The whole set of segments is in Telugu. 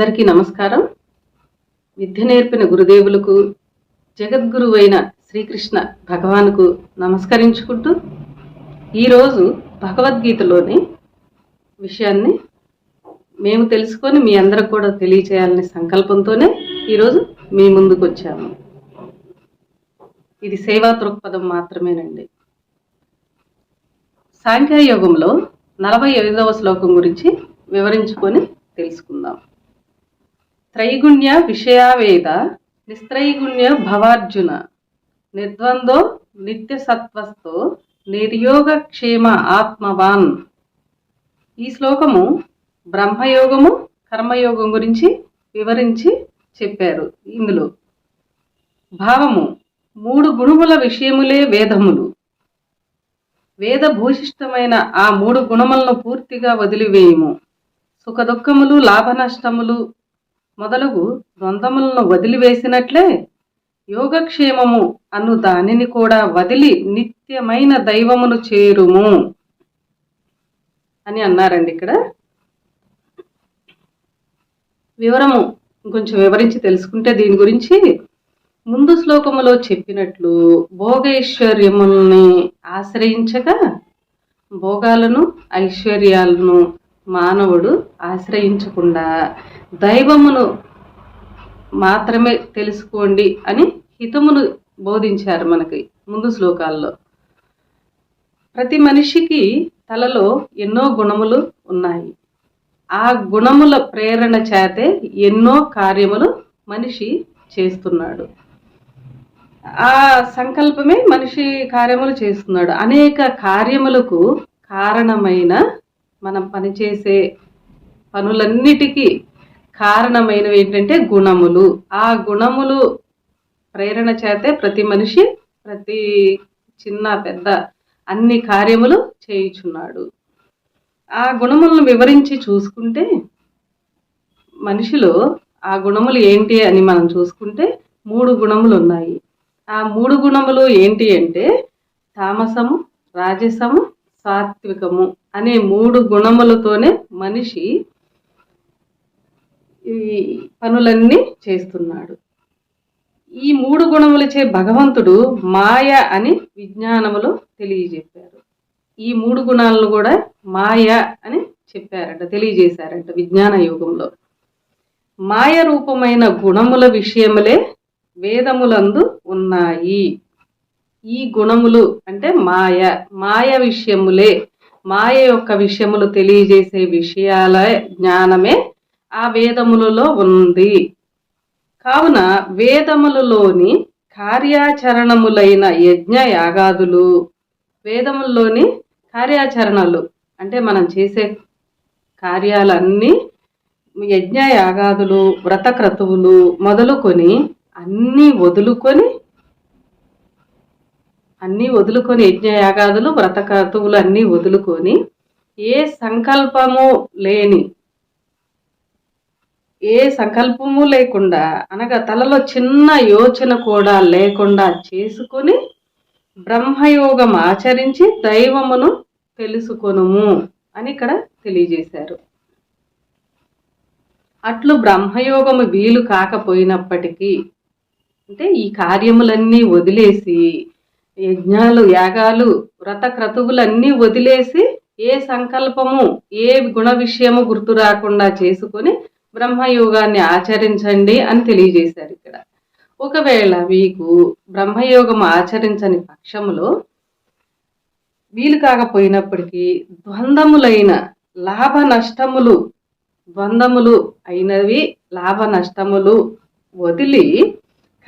అందరికీ నమస్కారం. విద్య నేర్పిన గురుదేవులకు జగద్గురువైన శ్రీకృష్ణ భగవానుకు నమస్కరించుకుంటూ ఈరోజు భగవద్గీతలోని విషయాన్ని మేము తెలుసుకొని మీ అందరికి కూడా తెలియచేయాలనే సంకల్పంతోనే ఈరోజు మీ ముందుకు వచ్చాము ఇది సేవా దృక్పథం మాత్రమేనండి. సాంఖ్యయోగంలో నలభై ఐదవ శ్లోకం గురించి వివరించుకొని తెలుసుకుందాం. త్రైగుణ్య విషయావేద నిస్త్రైగుణ్య భవార్జున నిర్ద్వందో నిత్యసత్వస్తో నిర్యోగక్షేమ ఆత్మవాన్. ఈ శ్లోకము బ్రహ్మయోగము కర్మయోగం గురించి వివరించి చెప్పారు ఇందులో. భావము మూడు గుణముల విషయములే వేదములు. వేదభూషిష్టమైన ఆ మూడు గుణములను పూర్తిగా వదిలివేయము. సుఖదుఖములు లాభ నష్టములు మొదలగు ద్వంద్వములను వదిలివేసినట్లే యోగక్షేమము అను దానిని కూడా వదిలి నిత్యమైన దైవమును చేరుము అని అన్నారండి ఇక్కడ. వివరము కొంచెం వివరించి తెలుసుకుంటే దీని గురించి ముందు శ్లోకములో చెప్పినట్లు భోగైశ్వర్యముల్ని ఆశ్రయించగా భోగాలను ఐశ్వర్యాలను మానవుడు ఆశ్రయించకుండా దైవమును మాత్రమే తెలుసుకోండి అని హితమును బోధించారు మనకి ముందు శ్లోకాల్లో. ప్రతి మనిషికి తలలో ఎన్నో గుణములు ఉన్నాయి. ఆ గుణముల ప్రేరణ చేతే ఎన్నో కార్యములు మనిషి చేస్తున్నాడు. ఆ సంకల్పమే మనిషి కార్యములు చేస్తున్నాడు. అనేక కార్యములకు కారణమైన మనం పనిచేసే పనులన్నిటికీ కారణమైనవి ఏంటంటే గుణములు. ఆ గుణములు ప్రేరణ చేతే ప్రతి మనిషి ప్రతి చిన్న పెద్ద అన్ని కార్యములు చేయుచున్నాడు. ఆ గుణములను వివరించి చూసుకుంటే మనిషిలో ఆ గుణములు ఏంటి అని మనం చూసుకుంటే మూడు గుణములు ఉన్నాయి. ఆ మూడు గుణములు ఏంటి అంటే తామసము రాజసము సాత్వికము అనే మూడు గుణములతోనే మనిషి ఈ పనులన్నీ చేస్తున్నాడు. ఈ మూడు గుణములచే భగవంతుడు మాయ అని విజ్ఞానములో తెలియజెప్పారు ఈ మూడు గుణాలను కూడా మాయ అని చెప్పారంట తెలియజేశారంట విజ్ఞాన యుగంలో. మాయ రూపమైన గుణముల విషయములే వేదములందు ఉన్నాయి. ఈ గుణములు అంటే మాయ మాయ విషయములే. మాయ యొక్క విషయములు తెలియజేసే విషయాల జ్ఞానమే ఆ వేదములలో ఉంది. కావున వేదములలోని కార్యాచరణములైన యజ్ఞ యాగాదులు వేదముల్లోని కార్యాచరణలు అంటే మనం చేసే కార్యాలన్నీ యజ్ఞ యాగాదులు వ్రతక్రతువులు మొదలుకొని అన్నీ వదులుకొని అన్నీ వదులుకొని యజ్ఞయాగాదులు వ్రతక్రతువులు అన్నీ వదులుకొని ఏ సంకల్పము లేని ఏ సంకల్పము లేకుండా అనగా తలలో చిన్న యోచన కూడా లేకుండా చేసుకొని బ్రహ్మయోగం ఆచరించి దైవమును తెలుసుకొనుము అని ఇక్కడ తెలియజేశారు. అట్లు బ్రహ్మయోగము వీలు కాకపోయినప్పటికీ అంటే ఈ కార్యములన్నీ వదిలేసి యజ్ఞాలు యాగాలు వ్రత క్రతువులన్నీ వదిలేసి ఏ సంకల్పము ఏ గుణ విషయము గుర్తు రాకుండా చేసుకొని బ్రహ్మయోగాన్ని ఆచరించండి అని తెలియజేశారు ఇక్కడ. ఒకవేళ మీకు బ్రహ్మయోగం ఆచరించని పక్షములో వీలు కాకపోయినప్పటికీ ద్వంద్వములైన లాభ నష్టములు ద్వంద్వములు అయినవి లాభ నష్టములు వదిలి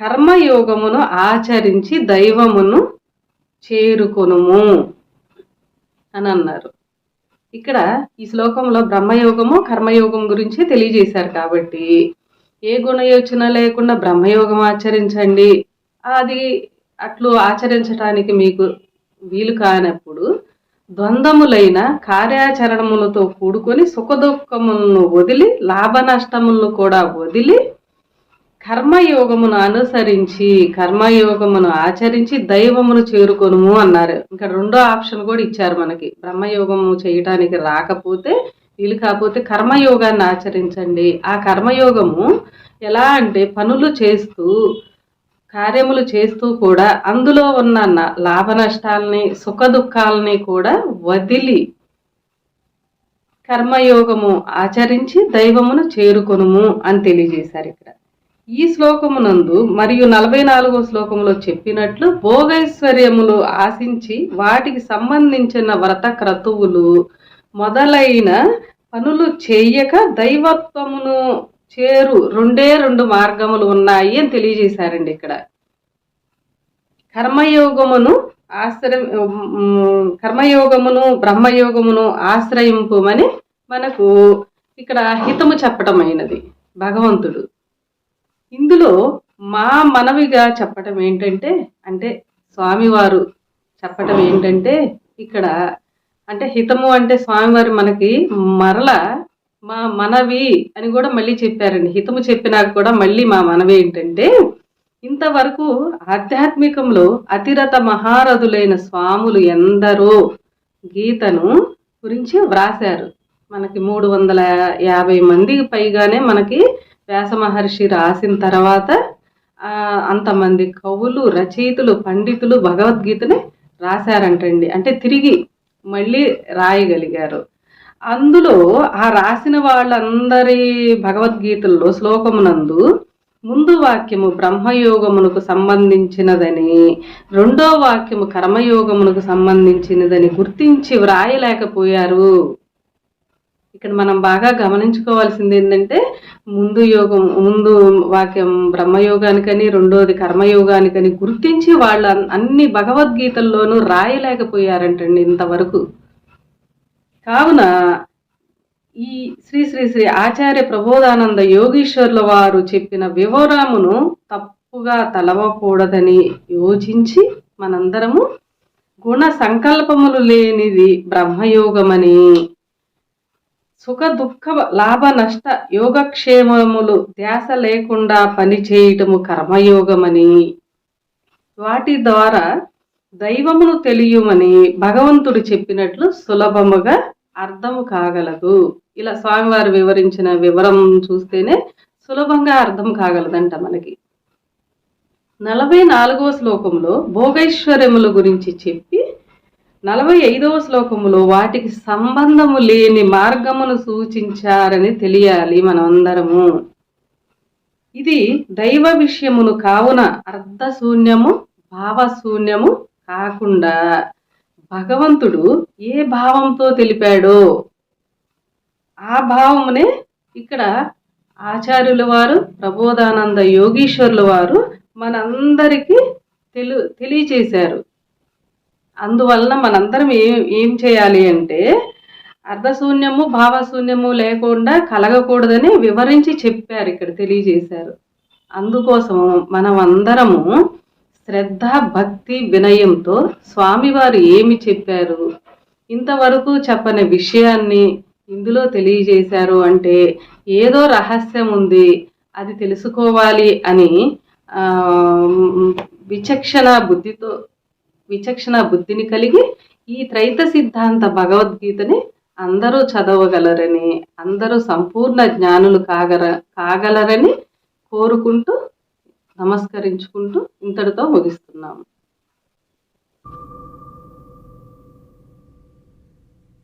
కర్మయోగమును ఆచరించి దైవమును చేరుకొనుము అని అన్నారు. ఇక్కడ ఈ శ్లోకంలో బ్రహ్మయోగము కర్మయోగం గురించి తెలియజేశారు కాబట్టి ఏ గుణయోచన లేకుండా బ్రహ్మయోగం ఆచరించండి. అది అట్లు ఆచరించడానికి మీకు వీలు కానప్పుడు ద్వంద్వములైన కార్యాచరణములతో కూడుకొని సుఖదుఖములను వదిలి లాభ నష్టములను కూడా వదిలి కర్మయోగమును అనుసరించి కర్మయోగమును ఆచరించి దైవమును చేరుకొనుము అన్నారు. ఇంకా రెండో ఆప్షన్ కూడా ఇచ్చారు మనకి. బ్రహ్మయోగము చేయటానికి రాకపోతే వీలు కాకపోతే కర్మయోగాన్ని ఆచరించండి. ఆ కర్మయోగము ఎలా అంటే పనులు చేస్తూ కార్యములు చేస్తూ కూడా అందులో ఉన్న న- లాభ నష్టాలని సుఖ దుఃఖాలని కూడా వదిలి కర్మయోగము ఆచరించి దైవమును చేరుకొనుము అని తెలియజేశారు ఇక్కడ. ఈ శ్లోకమునందు మరియు నలభై నాలుగో శ్లోకంలో చెప్పినట్లు భోగైశ్వర్యములు ఆశించి వాటికి సంబంధించిన వ్రత క్రతువులు మొదలైన పనులు చేయక దైవత్వమును చేరు రెండే రెండు మార్గములు ఉన్నాయి అని తెలియజేశారండి ఇక్కడ. కర్మయోగమును ఆశ్రయం కర్మయోగమును బ్రహ్మయోగమును ఆశ్రయింపుమని మనకు ఇక్కడ హితము చెప్పటమైనది. భగవంతుడు ఇందులో మా మనవిగా చెప్పటం ఏంటంటే అంటే స్వామివారు చెప్పటం ఏంటంటే ఇక్కడ అంటే హితము అంటే స్వామివారు మనకి మరల మా మనవి అని కూడా మళ్ళీ చెప్పారండి. హితము చెప్పినాక కూడా మళ్ళీ మా మనవి ఏంటంటే ఇంతవరకు ఆధ్యాత్మికంలో అతిరత మహారథులైన స్వాములు ఎందరో గీతను గురించి వ్రాశారు. మనకి మూడు వందల యాభై మందికి పైగానే మనకి వ్యాస మహర్షి రాసిన తర్వాత అంతమంది కవులు రచయితలు పండితులు భగవద్గీతని రాశారంటండి. అంటే తిరిగి మళ్ళీ రాయగలిగారు. అందులో ఆ రాసిన వాళ్ళందరి భగవద్గీతల్లో శ్లోకమునందు ముందు వాక్యము బ్రహ్మయోగమునకు సంబంధించినదని రెండో వాక్యము కర్మయోగమునకు సంబంధించినదని గుర్తించి వ్రాయలేకపోయారు. ఇక్కడ మనం బాగా గమనించుకోవాల్సింది ఏంటంటే ముందు యోగం ముందు వాక్యం బ్రహ్మయోగానికని రెండోది కర్మయోగానికని గుర్తించి వాళ్ళ అన్ని భగవద్గీతల్లోనూ రాయలేకపోయారంటండి ఇంతవరకు. కావున ఈ శ్రీ శ్రీ శ్రీ ఆచార్య ప్రబోధానంద యోగీశ్వర్ల వారు చెప్పిన వివరమును తప్పుగా తలవకూడదని యోచించి మనందరము గుణ సంకల్పములు లేనిది బ్రహ్మయోగమని సుఖ దుఃఖ లాభ నష్ట యోగక్షేమములు ధ్యాస లేకుండా పని చేయటము కర్మయోగమని. వాటి ద్వారా దైవమును తెలియమని భగవంతుడు చెప్పినట్లు సులభముగా అర్థము కాగలదు. ఇలా స్వామివారు వివరించిన వివరం చూస్తేనే సులభంగా అర్థం కాగలదంట మనకి. నలభై నాలుగవ శ్లోకంలో భోగైశ్వర్యముల గురించి చెప్పి నలభై ఐదవ శ్లోకములో వాటికి సంబంధము లేని మార్గమును సూచించారని తెలియాలి మనమందరము. ఇది దైవ విషయమును కావున అర్ధశూన్యము భావశూన్యము కాకుండా భగవంతుడు ఏ భావంతో తెలిపాడో ఆ భావమునే ఇక్కడ ఆచార్యుల వారు ప్రబోధానంద యోగీశ్వరుల వారు మనందరికీ తెలు తెలియచేశారు. అందువలన మనందరం ఏం ఏం చేయాలి అంటే అర్ధశూన్యము భావశూన్యము లేకుండా కలగకూడదని వివరించి చెప్పారు ఇక్కడ తెలియజేశారు. అందుకోసం మనం అందరము శ్రద్ధ భక్తి వినయంతో స్వామివారు ఏమి చెప్పారు? ఇంతవరకు చెప్పని విషయాన్ని ఇందులో తెలియజేశారు అంటే ఏదో రహస్యం ఉంది అది తెలుసుకోవాలి అని విచక్షణ బుద్ధితో విచక్షణ బుద్ధిని కలిగి ఈ త్రైత సిద్ధాంత భగవద్గీతని అందరూ చదవగలరని అందరూ సంపూర్ణ జ్ఞానులు కాగర కాగలరని కోరుకుంటూ నమస్కరించుకుంటూ ఇంతటితో ముగిస్తున్నాము.